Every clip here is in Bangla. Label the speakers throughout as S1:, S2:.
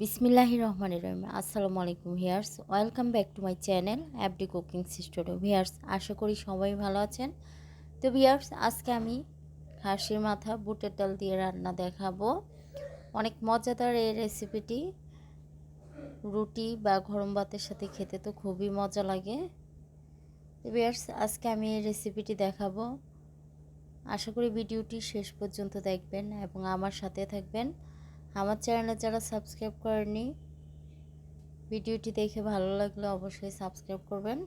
S1: বিসমিল্লাহ রহমান রহিম। আসসালামু আলাইকুম viewers welcome back to my channel অ্যাপডি cooking studio. Viewers আশা করি সবাই ভালো আছেন। তো ভিয়ার্স আজকে আমি খাসির মাথা, বুটের ডাল দিয়ে রান্না দেখাবো। অনেক মজাদার এই রেসিপিটি রুটি বা গরম ভাতের সাথে খেতে তো খুবই মজা লাগে। তো ভিয়ার্স আজকে আমি এই রেসিপিটি দেখাবো। আশা করি ভিডিওটি শেষ পর্যন্ত দেখবেন এবং আমার সাথে থাকবেন। আমার চ্যানেলে যারা সাবস্ক্রাইব করেনি ভিডিওটি দেখে ভালো লাগলে অবশ্যই সাবস্ক্রাইব করবেন।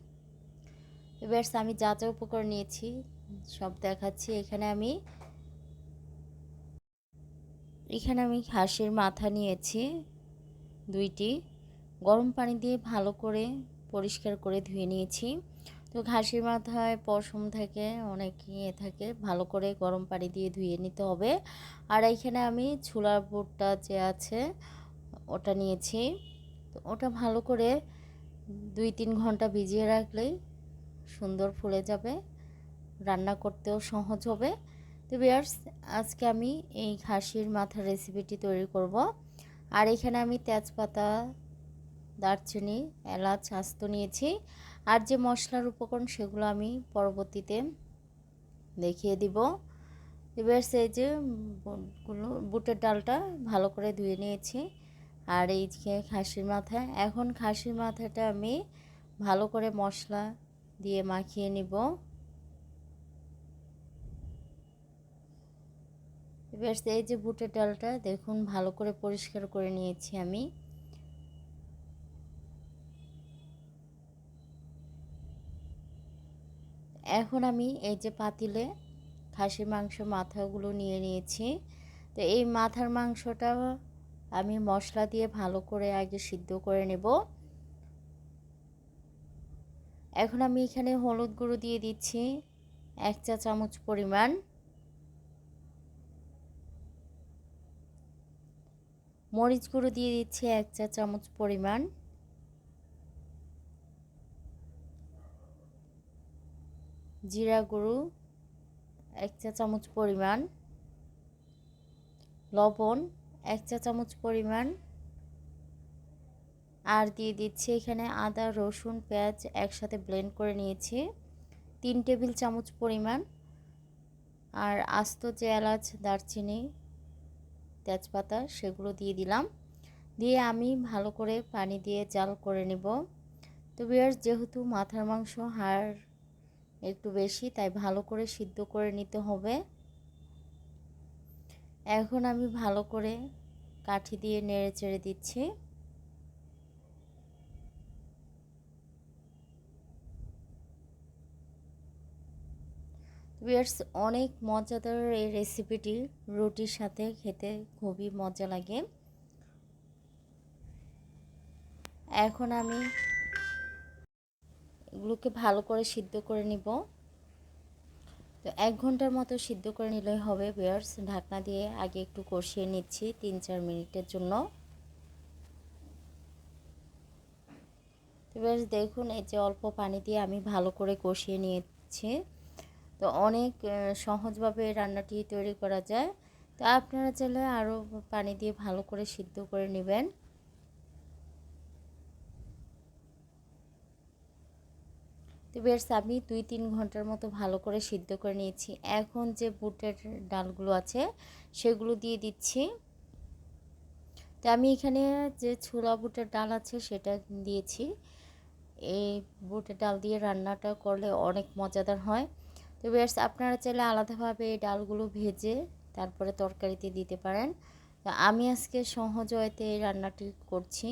S1: এবার আমি যা যা উপকরণ নিয়েছি সব দেখাচ্ছি। এখানে আমি এখানে আমি হাঁসের মাথা নিয়েছি দুইটি। গরম পানি দিয়ে ভালো করে পরিষ্কার করে ধুয়ে নিয়েছি। তো ঘাসের মাথায় পশম থাকে, অনেক ইয়ে থাকে, ভালো করে গরম পানি দিয়ে ধুয়ে নিতে হবে। আর এইখানে আমি ছোলার বুটটা যে আছে, ওটা নিয়েছি। তো ওটা ভালো করে দুই তিন ঘণ্টা ভিজিয়ে রাখলেই সুন্দর ফুলে যাবে, রান্না করতেও সহজ হবে। তো বিয়ার্স আজকে আমি এই খাসির মাথার রেসিপিটি তৈরি করব। আর এখানে আমি তেজপাতা দারচিনি, এলাচ, আস্ত নিয়েছি। আর যে মশলার উপকরণ সেগুলো আমি পরবর্তীতে দেখিয়ে দিব। এবার সেই যে বুটের ডালটা ভালো করে ধুয়ে নিয়েছি। আর এই যে খাসির মাথা, এখন খাসির মাথাটা আমি ভালো করে মশলা দিয়ে মাখিয়ে নিব। এবার এই যে বুটের ডালটা, দেখুন ভালো করে পরিষ্কার করে নিয়েছি আমি। এখন আমি এই যে পাতিলে খাসির মাংস মাথাগুলো নিয়ে নিয়েছি। তো এই মাথার মাংসটা আমি মশলা দিয়ে ভালো করে আগে সিদ্ধ করে নেব। এখন আমি এখানে হলুদ গুঁড়ো দিয়ে দিচ্ছি এক চা চামচ পরিমাণ। মরিচ গুঁড়ো দিয়ে দিচ্ছি এক চা চামচ পরিমাণ। জিরা গুঁড়ো, এক চা চামচ পরিমাণ। লবণ, এক চা চামচ পরিমাণ। আর দিয়ে দিচ্ছি এখানে আদা, রসুন, পেঁয়াজ একসাথে ব্লেন্ড করে নিয়েছি। তিন টেবিল চামচ পরিমাণ। আর আস্ত যে এলাচ, দারচিনি, তেজপাতা সেগুলো দিয়ে দিলাম। দিয়ে আমি ভালো করে পানি দিয়ে জাল করে নেব। তো বিয়ার যেহেতু মাথার মাংস হাড় একটু বেশি, তাই ভালো করে সিদ্ধ করে নিতে হবে। এখন আমি ভালো করে কাঠি দিয়ে নেড়ে চেড়ে দিচ্ছি। বিয়ার্স অনেক মজাদার এই রেসিপিটি রুটির সাথে খেতে খুবই মজা লাগে। এখন আমি এগুলোকে ভালো করে সিদ্ধ করে নিব। তো এক ঘণ্টার মতো সিদ্ধ করে নিলেই হবে বেয়ার্স। ঢাকনা দিয়ে আগে একটু কষিয়ে নিচ্ছি তিন চার মিনিটের জন্য। তো বেশ দেখুন, এই যে অল্প পানি দিয়ে আমি ভালো করে কষিয়ে নিয়েছি। তো অনেক সহজভাবে রান্নাটি তৈরি করা যায়। তো আপনারা চাইলে আরও পানি দিয়ে ভালো করে সিদ্ধ করে নেবেন। তো বেশ, আমি দুই তিন ঘণ্টার মতো ভালো করে সিদ্ধ করে নিয়েছি। এখন যে বুটের ডালগুলো আছে, সেগুলো দিয়ে দিচ্ছি। তো আমি এখানে যে ছোলা বুটের ডাল আছে, সেটা দিয়েছি। এই বুটের ডাল দিয়ে রান্নাটা করলে অনেক মজাদার হয়। তো বেশ, আপনারা চাইলে আলাদাভাবে এই ডালগুলো ভেজে তারপরে তরকারিতে দিতে পারেন। তো আমি আজকে সহজ হয়তে এই রান্নাটি করছি।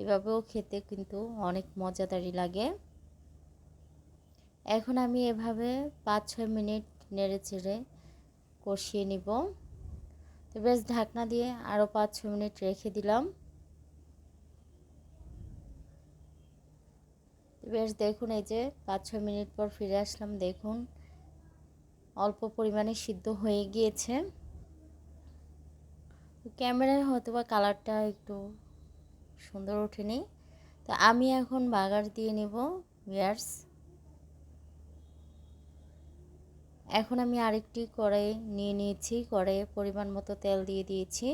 S1: এভাবেও খেতে কিন্তু অনেক মজাদারি লাগে। এখন আমি এভাবে পাঁচ ছয় মিনিট নেড়ে চেড়ে কষিয়ে নিব। তো বেশ ঢাকনা দিয়ে আরও পাঁচ ছ মিনিট রেখে দিলাম। বেশ দেখুন এই যে পাঁচ ছ মিনিট পর ফিরে আসলাম, দেখুন অল্প পরিমাণে সিদ্ধ হয়ে গিয়েছে। ক্যামেরায় হয়তো বা কালারটা একটু সুন্দর ওঠেনি। তো আমি এখন বাগার দিয়ে নেব, বিয়ার্স। এখন আমি আরেকটি কড়াই নিয়ে নিয়েছি। কড়াইয়ে পরিমাণ মতো তেল দিয়ে দিয়েছি।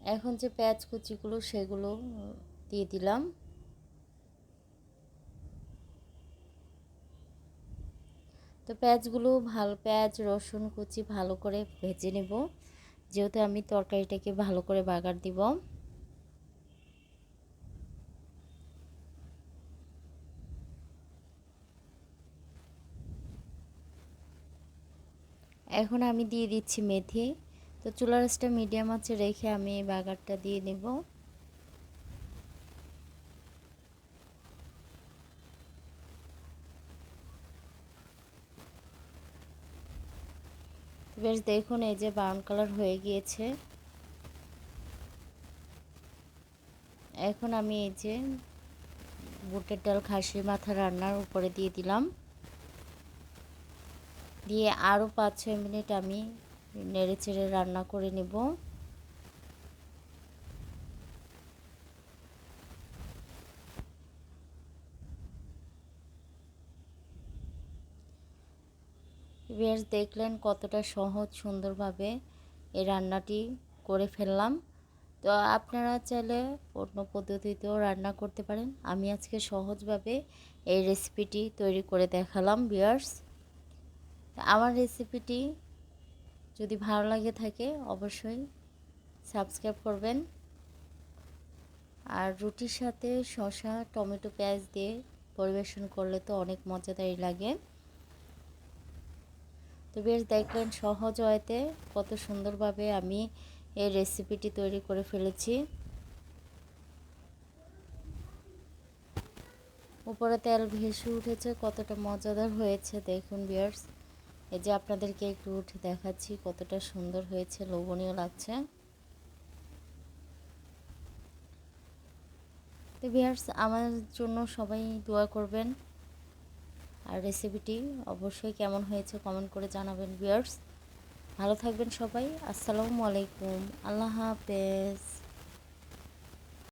S1: এখন যে পেঁয়াজ কুচিগুলো, সেগুলো দিয়ে দিলাম। তো পেঁয়াজগুলো ভালো, পেঁয়াজ, রসুন কুচি ভালো করে ভেজে নেব। যেহেতু আমি তরকারিটাকে ভালো করে বাগার দিব। এখন আমি দিয়ে দিচ্ছি মেথি। তো চুলার রাসটা মিডিয়াম আছে রেখে আমি এই বাগারটা দিয়ে নেব বেশ দেখুন, এই যে ব্রাউন কালার হয়ে গিয়েছে। এখন আমি এই যে বুটের ডাল খাসির মাথা রান্নার উপরে দিয়ে দিলাম। দিয়ে আরও পাঁচ ছয় মিনিট আমি নেড়ে চেড়ে রান্না করে নেব। বেশ, দেখলেন কতটা সহজ, সুন্দরভাবে এই রান্নাটি করে ফেললাম। তো আপনারা চাইলে অন্য পদ্ধতিতেও রান্না করতে পারেন। আমি আজকে সহজভাবে এই রেসিপিটি তৈরি করে দেখালাম বিয়ার্স আমার রেসিপিটি যদি ভালো লাগে থাকে, অবশ্যই সাবস্ক্রাইব করবেন। আর রুটির সাথে শসা, টমেটো, পেঁয়াজ দিয়ে পরিবেশন করলে তো অনেক মজাদারই লাগে। তো বেশ দেখলেন সহজ হয়তে কত সুন্দরভাবে আমি এই রেসিপিটি তৈরি করে ফেলেছি। উপরে তেল ভেসে উঠেছে, কতটা মজাদার হয়েছে, দেখুন বিয়ার্স এই যে আপনাদেরকে একটু উঠে দেখাচ্ছি কতটা সুন্দর হয়েছে, লোভনীয় লাগছে। তো বিয়ার্স আমার জন্য সবাই দোয়া করবেন। আর রেসিপিটি অবশ্যই কেমন হয়েছে কমেন্ট করে জানাবেন বিয়ার্স ভালো থাকবেন সবাই, আসসালামু আলাইকুম, আল্লাহ হাফেজ।